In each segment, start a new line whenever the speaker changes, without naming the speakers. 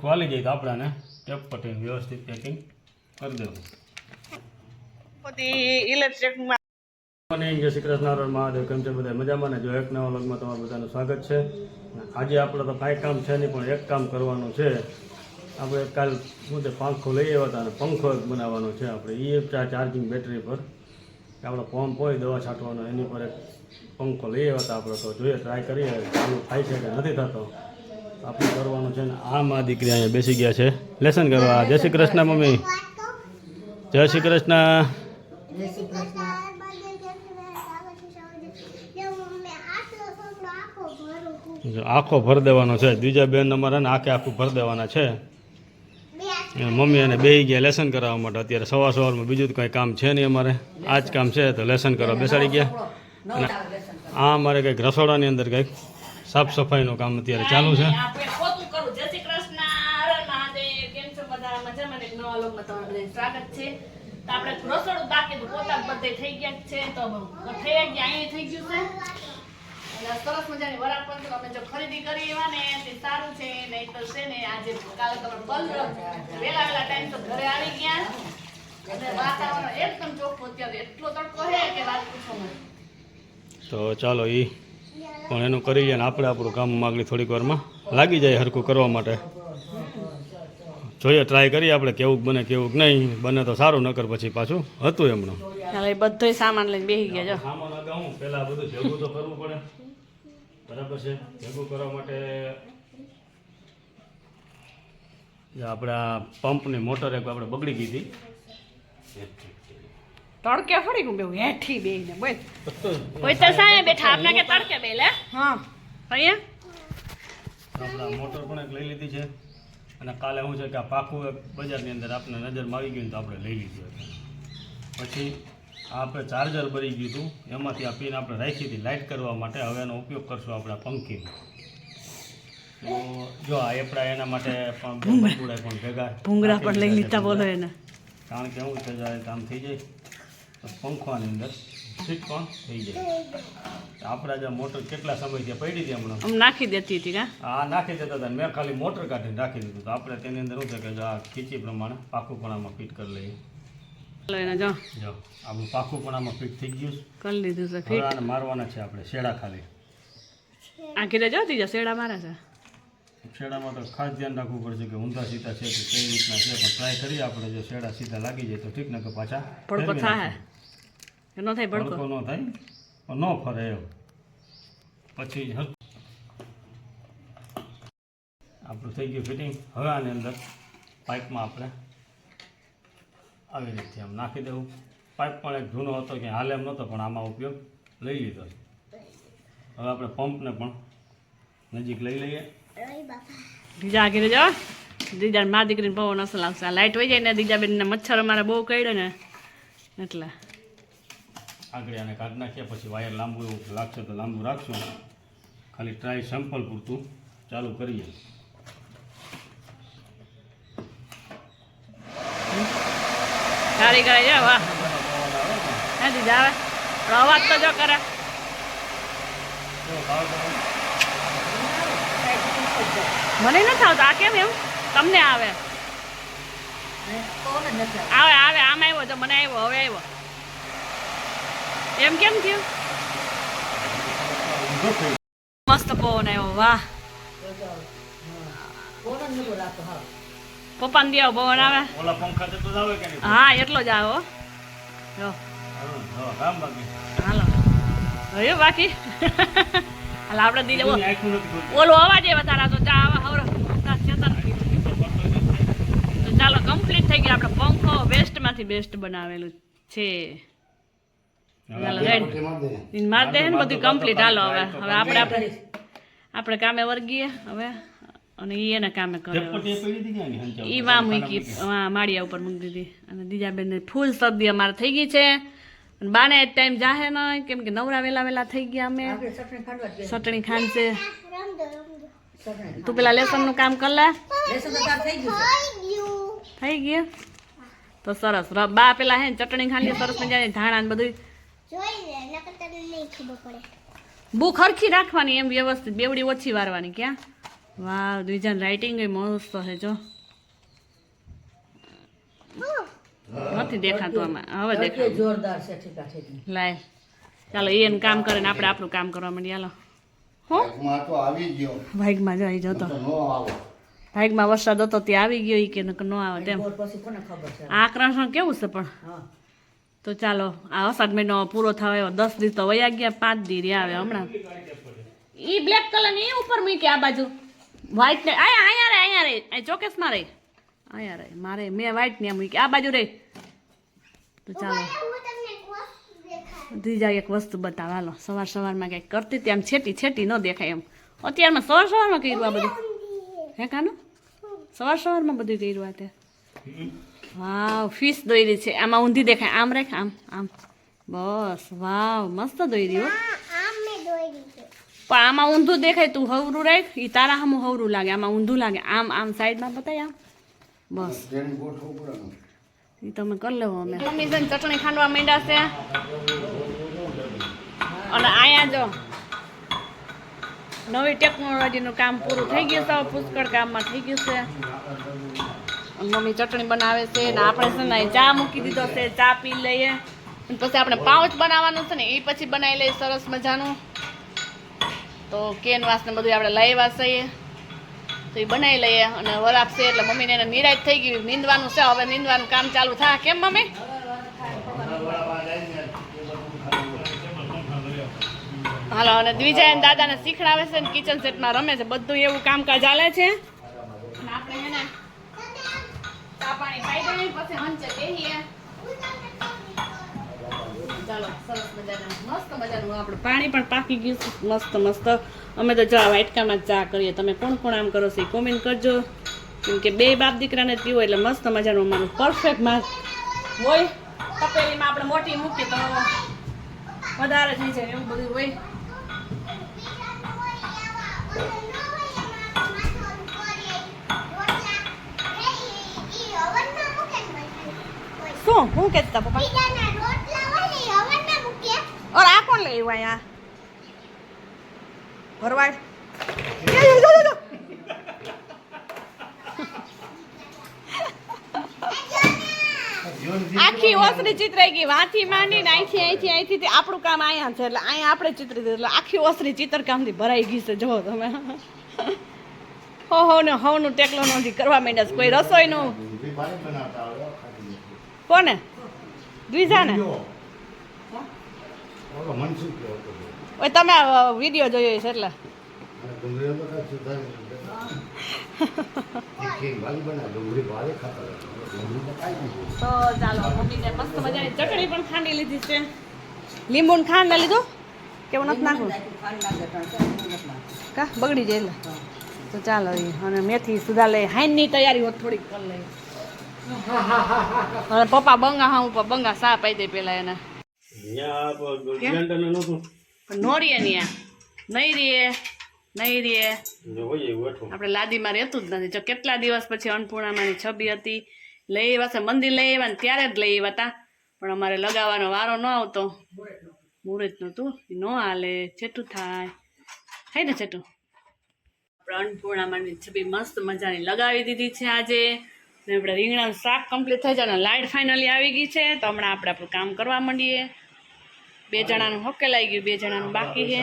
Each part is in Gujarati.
વાલી જાય આપણાને ટેપ પટીને વ્યવસ્થિત પેકિંગ કરી દેવું
ઇલેક્ટ્રિકમાં
અને જય શ્રી કૃષ્ણ મહાદેવ કેમ છે બધા મજામાં ને? જો એક નવા લગમાં તમારું બધાનું સ્વાગત છે. આજે આપણે તો કાંઈ કામ છે નહીં પણ એક કામ કરવાનું છે. આપણે કાલ શું છે પંખો લઈ આવ્યા હતા અને પંખો એક બનાવવાનો છે આપણે. એ ચાર્જિંગ બેટરી પર. કે આપણો પંપ હોય દવા છાંટવાનો એની પર એક પંખો લઈ આવ્યા હતા આપણે. તો જોઈએ ટ્રાય કરીએ ચાલુ થાય છે કે નથી થતો. આપણે કરવાનું છે ને આ માં દીકરી અહીંયા બેસી ગયા છે. લેસન કરવા. જય શ્રી કૃષ્ણ મમ્મી. જય શ્રી કૃષ્ણ. જો આખો ભર દેવાનો છે. બીજા બેન અમારે ને આખે આખું ભર દેવાના છે. મમ્મી અને બે ગયા લેસન કરાવવા માટે. અત્યારે સવાર સવારમાં બીજું તો કંઈ કામ છે નહીં અમારે. આ જ કામ છે તો લેસન કરવા બેસાડી ગયા. અને આ અમારે કંઈક રસોડાની અંદર કંઈક સાફ સફાઈનું કામ અત્યારે ચાલુ છે.
ને? સ્વાગત છે. તો આપણે રસોડું બાકી પોતા બધે થઈ ગયા છે. તો થઈ ગયા અહીં થઈ ગયું છે. સરસ મજાની વરાળ પણ જો ખરીદી કરી એવા ને તે સારું છે નહીં તો છે ને આજે કાલે તમારે બંધ વેલા વેલા ટાઈમ તો ઘરે આવી ગયા. એટલે વાતાવરણ એકદમ ચોખ્ખું અત્યારે. એટલો તડકો છે કે વાત પૂછો
તો ચાલો એ પણ એનું કરી લઈએ ને આપણે આપણું કામ માગણી થોડીક વારમાં લાગી જાય હરખું કરવા માટે. જોઈએ ટ્રાય કરીએ આપણે કેવું બને કેવું નહીં. બને તો સારું નકર પછી પાછું હતું એમનું.
બધો સામાન લઈને બેસી ગયા જો.
સામાન પહેલા બધું ભેગું તો કરવું પડે. બરાબર છે? ભેગું કરવા માટે આપણા પંપની મોટર એક આપણે બગડી ગઈ હતી.
તડકે ફરી ગયું બેવું હેઠી બે ને બોલ. કોઈ તો સામે બેઠા આપને કે તડકે બે લે હા. અહીંયા?
આપણા મોટર પણ એક લઈ લીધી છે. અને કાલે શું છે કે આ પાકું એક બજારની અંદર આપણે નજરમાં આવી ગયું તો આપણે લઈ લીધું પછી આપણે ચાર્જર ભરી ગયું હતું. એમાંથી આ પિન આપણે રાખી હતી લાઇટ કરવા માટે. હવે એનો ઉપયોગ કરશું આપણા પંખીનો. તો જો આ એપડા એના માટે પણ ભૂંગળા. પણ ભેગા.
ભૂંગળા પણ લઈ લીધા બોલો એને.
કારણ કે એવું છે જાય કામ થઈ જાય પંખાની અંદર સ્વિચ પણ થઈ જાય. આપણા જે મોટર કેટલા સમયથી પડી હતી હમણાં?
નાખી દેતી હતી
હા નાખી દેતા હતા મેં ખાલી મોટર કાઢીને રાખી દીધું તો આપણે તેની અંદર શું છે કે આ ખીચી પ્રમાણે પાકું ફિટ કરી લઈએ.
ચાલો એને જો.
જો આપણું પાકું પણ આમાં ફિટ થઈ ગયું.
કરી લીધું છે
મારવાના છે આપણે શેડા ખાલી.
આ કીધે જો ત્રીજા શેડા મારે છે.
શેડામાં તો ખાસ ધ્યાન રાખવું પડશે કે ઊંધા સીધા છે કે કઈ રીતના છે પણ ટ્રાય કરીએ આપણે જો શેડા સીધા લાગી જાય તો ઠીક ને કે પાછા
ભડકો
ફેરવી
થાય
નાખીએ.
કે ન થાય ભડકો?
ન થાય. ન ફરે એમ. પછી આપણું થઈ ગયું ફિટિંગ. હવે આની અંદર પાઇપમાં આપણે આવી રીતે આમ નાખી દેવું. પાઇપ પણ એક જૂનો હતો કે હાલ એમ નહોતો પણ આમાં ઉપયોગ લઈ લીધો છે. હવે આપણે પંપને પણ નજીક લઈ લઈએ.
બીજા આગળ જાઓ. દીજા મા દીકરીને બહુ નસલ આવશે આ લાઈટ વહી જાય ને દીજા બેનને મચ્છર અમારે બહુ કર્યો ને. એટલે.
આગળ આને કાઢી નાખ્યા પછી વાયર લાંબુ એવું લાગશે તો લાંબુ રાખશું. ખાલી ટ્રાય સેમ્પલ પૂરતું ચાલુ કરીએ.
સારી કરે છે વાહ. હે જાવે અવાજ તો જો કરે. મને નથી આવતો. આ કેમ એમ? તમને આવે. આવે આવે. આમ આવ્યો તો મને આવ્યો હવે આવ્યો. એમ કેમ થયું? મસ્ત પવન આવ્યો વાહ. પપ્પાને દે પવન આવે.
ઓલા પંખા જેટલું આવે કે
હા એટલો જ આવો જો.
હાલો,
હવે બાકી? હાલ આપણે દીધે ઓલો અવાજ એવા તારા તો ચા આવા હવરો. તો ચાલો કમ્પ્લીટ થઈ ગયા આપણે પંખો બેસ્ટમાંથી બેસ્ટ બનાવેલું છે. માર દે. ને બધું કમ્પ્લીટ હાલો હવે હવે આપણે આપણે આપણે કામે વર્ગીએ હવે અને એ એના કામે કરે. એ વા મૂકી માળિયા ઉપર મૂકી દીધી. અને બીજા બેનને ફૂલ શરદી અમારે થઈ ગઈ છે. અને બાને એક ટાઈમ જાહે ન કેમ કે નવરા વેલા વેલા થઈ ગયા અમે. ચટણી ખાંડ છે તું પેલા લેસનનું કામ કર લે. થઈ ગયું તો સરસ. ર- બા પેલા હે ચટણી ખાંડી સરસ મજાની ધાણા ને બધું બહુ હરખી રાખવાની એમ વ્યવસ્થિત. બેવડી ઓછી વારવાની ક્યાં વાવ દ્વિજન રાઇટિંગ એ મસ્ત છે જો. નથી દેખાતું આમાં. હવે દેખાય.
જોરદાર છે ઠીકા ઠીક.
લાય. ચાલો એ એને કામ કરે ને આપણે આપણું કામ કરવા માંડીએ. હાલો. હો?
માં તો
ભાગમાં જો અહીં જતો
તો.
ભાગમાં વરસાદ હતો ત્યાં આવી ગયો કે ન આવે તેમ.
બોર પછી કોને ખબર છે?
આ કૃષ્ણ કેવું છે પણ?
હા.
તો ચાલો આ અષાઢ મહિનો પૂરો થવા આવ્યો દસ દિવસ તો વયા ગયા પાંચ દી રહ્યા આવે હમણાં. ઈ બ્લેક કલર એ ઉપર મૂકી આ બાજુ. વ્હાઈટ ને આયા આયા રે આયા રે આ ચોકેસમાં રે. આયા રે મારે મેં વ્હાઈટ ને મૂકી આ બાજુ રે. તો ચાલો. ત્રીજા એક વસ્તુ બતાવ. હાલો સવાર સવારમાં કંઈક કરતી હતી આમ છેટી છેટી ન દેખાય એમ. અત્યારમાં સવાર સવારમાં કર્યું આ બધું? હે કાનું? સવાર સવારમાં બધું કર્યું આ તે. વાવ ફિશ દોયરી છે આમાં ઊંધી દેખાય આમ રાખ આમ આમ બસ વાવ મસ્ત દોયરી હો પણ આમાં ઊંધું દેખાય તું હવરું રાખ એ તારા સામું હવરું લાગે આમાં ઊંધું લાગે આમ આમ સાઈડમાં બતાય આમ બસ. એ તમે કરી લેવો અમે મમ્મી છે ચટણી ખાંડવા માંડ્યા છે અને અહીંયા જો નવી ટેકનોલોજીનું કામ પૂરું થઈ ગયું છે પુષ્કળ કામમાં થઈ ગયું છે મમ્મી ચટણી બનાવે છે ને આપણે છે ને ચા મૂકી દીધો છે, ચા પી લઈએ. પછી આપણે પાઉચ બનાવવાનું છે ને એ પછી બનાવી લઈએ સરસ મજાનું. તો કેનવાસ ને બધું આપણે લાવ્યા છીએ તો એ બનાવી લઈએ અને વર આપશે એટલે મમ્મીને એને નિરાશ થઈ ગયું નીંદવાનું છે. હવે નીંદવાનું કામ ચાલુ થાય કેમ મમ્મી? હાલો, અને દ્વિજય અને દાદાને શીખડાવે છે ને કિચન સેટમાં રમે છે. બધું એવું કામકાજ ચાલે છે. આપણે એને પાણી પાણી પાકી ગયું મસ્ત મસ્ત. અમે તો ચા વાટકામાં ચા કરીએ. તમે કોણ કોણ આમ કરો છો કોમેન્ટ કરજો. કેમ કે બે બાપ દીકરાને પીવો એટલે મસ્ત મજાનું અમારું પરફેક્ટ માર્ક હોય. તપેલીમાં આપણે મોટી મૂકીએ તો વધારે થઈ જાય એવું બધું હોય. શું? હું કહેતા પપ્પા? और આ કોણ લઈ આવ્યા અહીંયા? ભરવાડ. આખી ઓસરી ચિતરાઈ ગઈ. વાથી માંડીને અહીંથી અહીંથી અહીંથી આપણું કામ અહીંયા છે. એટલે અહીંયા આપણે ચિતરી એટલે આખી ઓસરી ચિત્રકામથી ભરાઈ ગઈ છે. જુઓ તમે. હો હો ને હવનું ટેકનોલોજી કરવા માંડ્યા છે. કોઈ રસોઈનું
ઊંધી બારી બનાવતા આવડે, ખાલી નથી.
કોને? દ્વિજાને. ઓય તમે વીડિયો જોયો છે એટલે.
તો
ચાલો મમ્મીને મસ્ત મજાની ચટણી પણ ખાંડી લીધી છે. લીંબુ ને ખાંડ લીધું કેવું નથી નાખવું કા? બગડી જાય એટલે. તો ચાલો અને મેથી સુધા લઈ હાઈનની તૈયારી હોત થોડીક કરી લઈ અને પપ્પા બંગા હા ઉપર બંગા સા પાઈ દે પેલા એને.
નોરીએ નહોતું.
પણ નો રીએ ને આ નહીં રીએ નહીં રીએ. આપણે લાદીમાં રહેતું જ નથી. જો કેટલા દિવસ પછી અન્નપૂર્ણામાની છબી હતી લઈ આવ્યા છે મંદિર લઈ આવ્યા ને ત્યારે જ લઈ આવ્યા હતા પણ અમારે લગાવવાનો વારો ન આવતો. મુહૂર્ત નહોતું. ન હાલે. છેટું થાય. થાય ને છેટું? આપણે અન્નપૂર્ણામાની છબી મસ્ત મજાની લગાવી દીધી છે આજે. ને આપણે રીંગણાનું શાક કમ્પ્લીટ થઈ જાય લાઇટ ફાઇનલી આવી ગઈ છે તો હમણાં આપણે આપણું કામ કરવા માંડીએ. બે જણાનું હકેલાઈ ગયું બે જણાનું બાકી છે.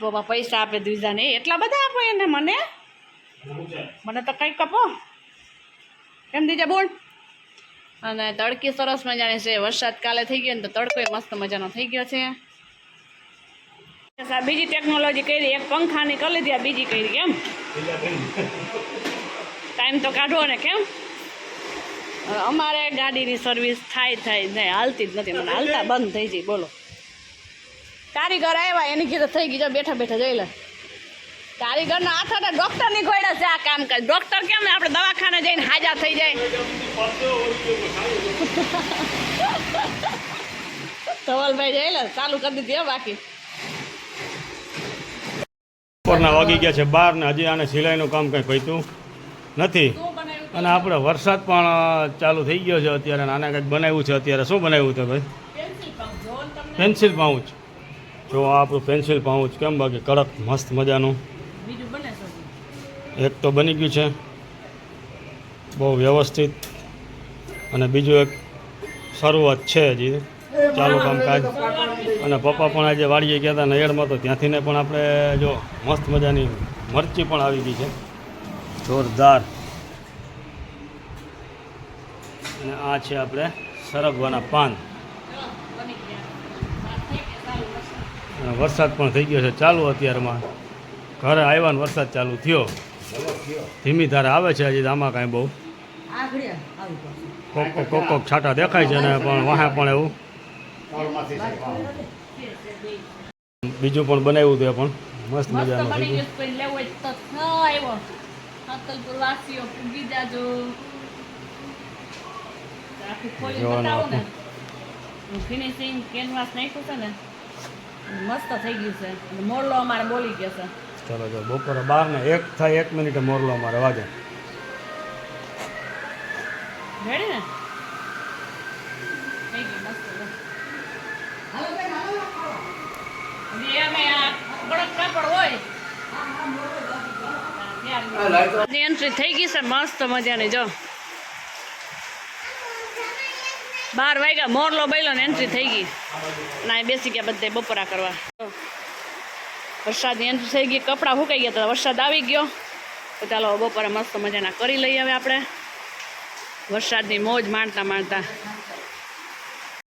પપ્પા પૈસા આપે દ્વિજાને એટલા બધા આપો એને મને? મને તો કંઈક આપો. કેમ દીજા બોલ? અને તડકી સરસ મજાની છે વરસાદ કાલે થઈ ગયો ને તો તડકો મસ્ત મજાનો થઈ ગયો છે. બીજી ટેકનોલોજી કરી એક પંખાની કરી લીધી બીજી કરી કેમ ટાઈમ તો કાઢો ને કેમ? અમારે ગાડીની સર્વિસ થાય થાય. નહીં હાલતી જ નથી. મને હાલતા બંધ થઈ જાય. બોલો. કારીગર આવ્યા એની કીધું થઈ ગઈ. જો બેઠા બેઠા જોઈ લે. કારીગરના હાથે ડોક્ટરની ગોળ્યા છે આ કામ કરે. ડૉક્ટર કેમ ને આપણે દવાખાને જઈને હાજા થઈ જાય? ધવલભાઈ જઈ લે ચાલુ કરી દીધી બાકી.
બપોરના વાગી ગયા છે બાર ને હજી આને સિલાઈનું કામ કંઈ પૈતું નથી. અને આપણે વરસાદ પણ ચાલુ થઈ ગયો છે અત્યારે. નાના આને કંઈક બનાવ્યું છે અત્યારે. શું બનાવ્યું છે ભાઈ?
પેન્સિલ
પાઉચ જો આ આપણું પેન્સિલ પાઉચ કેમ બાકી? કડક મસ્ત મજાનું. એક તો બની ગયું છે. બહુ વ્યવસ્થિત. અને બીજું એક શરૂઆત છે હજી. ચાલુ કામકાજ. અને પપ્પા પણ આજે વાડીએ ગયા હતા નયડમાં તો ત્યાંથી ને પણ આપણે જો મસ્ત મજાની મરચી પણ આવી ગઈ છે. જોરદાર. અને આ છે આપણે સરગવાના પાન.
વરસાદ.
અને વરસાદ પણ થઈ ગયો છે. ચાલુ અત્યારમાં. ઘરે આવ્યા ને વરસાદ ચાલુ થયો. ધીમી ધારે આવે છે હજી આમાં કાંઈ બહુ. કોક કોક કોક કોક છાંટા દેખાય છે ને પણ વાહે પણ એવું. બીજું પણ બનાવ્યું હતું એ પણ. મસ્ત
મસ્ત
મજાનું
અક્કલપુર વાસીઓ પૂગી જાજો આખું ખોલી બતાવું ને. ફિનિશિંગ કેનવાસ નાખ્યું છે ને મસ્ત થઈ ગયું છે. મોરલો અમારે બોલી ગયો છે.
ચાલો જો બપોરે બાર ને એક થાય એક મિનિટે મોરલો અમારે વાગે.
રેડી ને? થઈ ગયું મસ્ત અમે આ કડક કાપડ હોય. એન્ટ્રી થઈ ગઈ છે મસ્ત મજાની જો બાર વાગ્યા, મોરલો બૈલો ને એન્ટ્રી થઈ ગઈ. ના બેસી ગયા બધે બપોરા કરવા. વરસાદની એન્ટ્રી થઈ ગઈ, કપડાં સુકાઈ ગયા તો વરસાદ આવી ગયો. તો ચાલો બપોરે મસ્ત મજાના કરી લઈએ હવે આપણે. વરસાદની મોજ માણતા માણતા.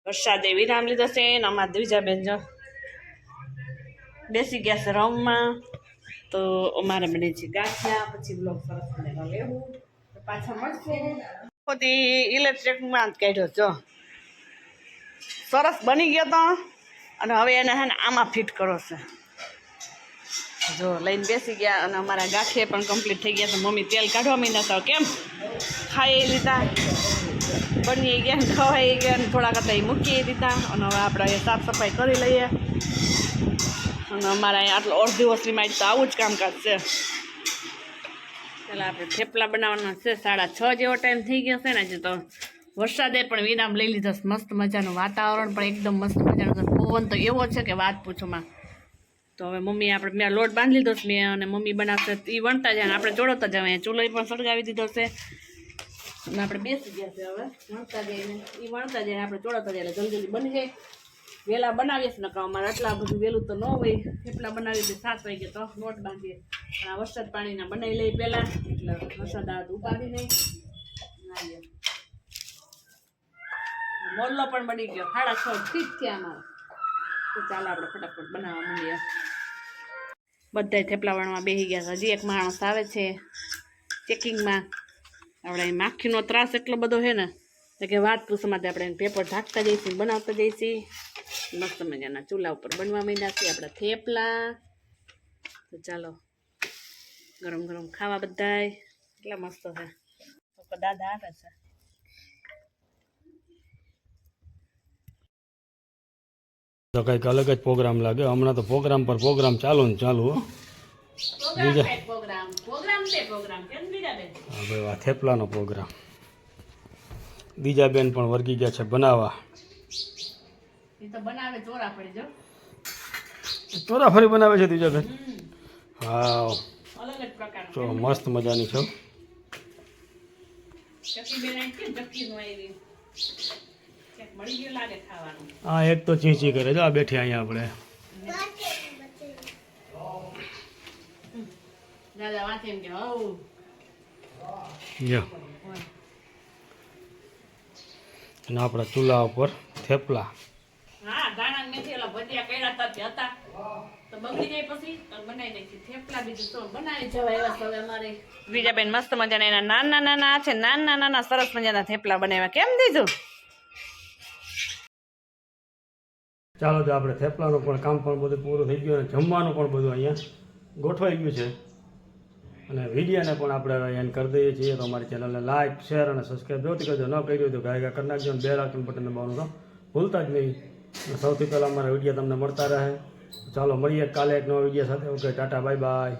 વરસાદે વિરામ લીધો છે ને અમારા દ્વિજાબેન જો. બેસી ગયા છે રમમાં તો અમારે બને છે ગાંઠિયા, પછી બ્લોક સરસ મજાનો લેવું. પાછા મળશે. બધી ઇલેક્ટ્રિકમાં જ કાઢ્યો જો. સરસ બની ગયો તો. અને હવે એને હે ને આમાં ફિટ કરો છે. જો, લઈને બેસી ગયા અને અમારા ગાંઠિયા પણ કમ્પ્લીટ થઈ ગયા તો મમ્મી તેલ કાઢવા માંડ્યા તો કેમ? ખાઈ લીધા. બની ગયા ખવાઈ ગયા ને થોડા કરતાં ઈ મૂકી દીધા. અને હવે આપણે સાફ સફાઈ કરી લઈએ. અને અમારા અહીંયા આટલો અડધી વસ્તીમાં તો આવું જ કામકાજ છે. પેલા આપણે થેપલા બનાવવાના છે, સાડા છ જેવો ટાઈમ થઈ ગયો છે ને આજે તો વરસાદે પણ વિરામ લઈ લીધો મસ્ત મજાનું વાતાવરણ પણ એકદમ મસ્ત મજાનું પવન તો એવો છે કે વાત પૂછોમાં તો હવે મમ્મી આપણે મેં લોટ બાંધી લીધો છે મેં અને મમ્મી બનાવશે. એ વણતા જાય આપણે જોડતા જાય ચૂલો પણ સળગાવી દીધો છે. અને આપણે બેસી ગયા છે હવે. વણતા જઈને એ વણતા જાય આપણે જોડતા જાય એટલે જલ્દી જલ્દી બની જાય. વહેલા બનાવીએ છીએ નકા અમારે આટલા બધું વહેલું તો ન હોય. થેપલા બનાવી દઈએ સાત વાગે તો લોટ બાંધીએ. પણ આ વરસાદ પાણીના બનાવી લઈએ પહેલાં, એટલે વરસાદ તો ઉપાડી નહીં આવીએ મોરલો પણ બની ગયો, સાડા છ ઠીક થયા અમારે. તો ચાલો આપણે ફટાફટ બનાવવા માંડીએ. બધાય થેપલા વણવા બેસી ગયા છે. હજી એક માણસ આવે છે ચેકિંગમાં. આપણે માખીનો ત્રાસ એટલો બધો છે ને કે વાત પૂછવામાં આપણે એને પેપર ઢાંકતા જઈશું બનાવતા જઈશું. મસ્ત મજાના ચૂલા ઉપર બનવા માંડ્યા છે આપણા થેપલા. તો ચાલો ગરમ ગરમ ખાવા બધાય. એટલા મસ્ત છે. તો દાદા આવે છે.
તો કંઈક અલગ જ પ્રોગ્રામ લાગે. હમણાં તો પ્રોગ્રામ પર પ્રોગ્રામ ચાલુ ને ચાલુ હો. બીજા?
પ્રોગ્રામ. પ્રોગ્રામ છે પ્રોગ્રામ. કેમ બીજા બેન
હા ભાઈ આ થેપલાનો પ્રોગ્રામ. બીજા બેન પણ વર્ગી ગયા છે બનાવવા.
એ તો બનાવે ચોરા પડી જો
ચોરાફરી બનાવે છે બીજા
ઘર?
હા
જ
તો મસ્ત મજાની છો આ એક તો ચીંચી કરે છે આ બેઠી અહીંયા આપણે. અને આપણા ચૂલા ઉપર થેપલા.
હા દાણા ને મેથી ઓલા ભજીયા કર્યા હતા તે હતા. તો બગડી જાય પછી બનાવી નાખી. થેપલા બીજું તો બનાવી જવાય એવા હવે અમારે બીજા મસ્ત મજાના એના નાના નાના છે નાના નાના સરસ મજાના થેપલા બનાવ્યા. કેમ દીધું?
ચાલો તો આપણે થેપલાનું પણ કામ પણ બધું પૂરું થઈ ગયું અને જમવાનું પણ બધું અહીંયા ગોઠવાઈ ગયું છે. અને વિડીયોને પણ આપણે એન્ડ કરી દઈએ છીએ. તો અમારી ચેનલને લાઇક શેર અને સબસ્ક્રાઈબ જોતી કરજો. ન કર્યું તો ગાય ગા કરી નાખજો અને બે લાખનું બટન દબાવવાનું તો ભૂલતા જ નહીં. સૌથી પહેલાં અમારા વીડિયો તમને મળતા રહે. ચાલો મળીએ કાલે એક નવા વીડિયો સાથે. Okay, Tata bye bye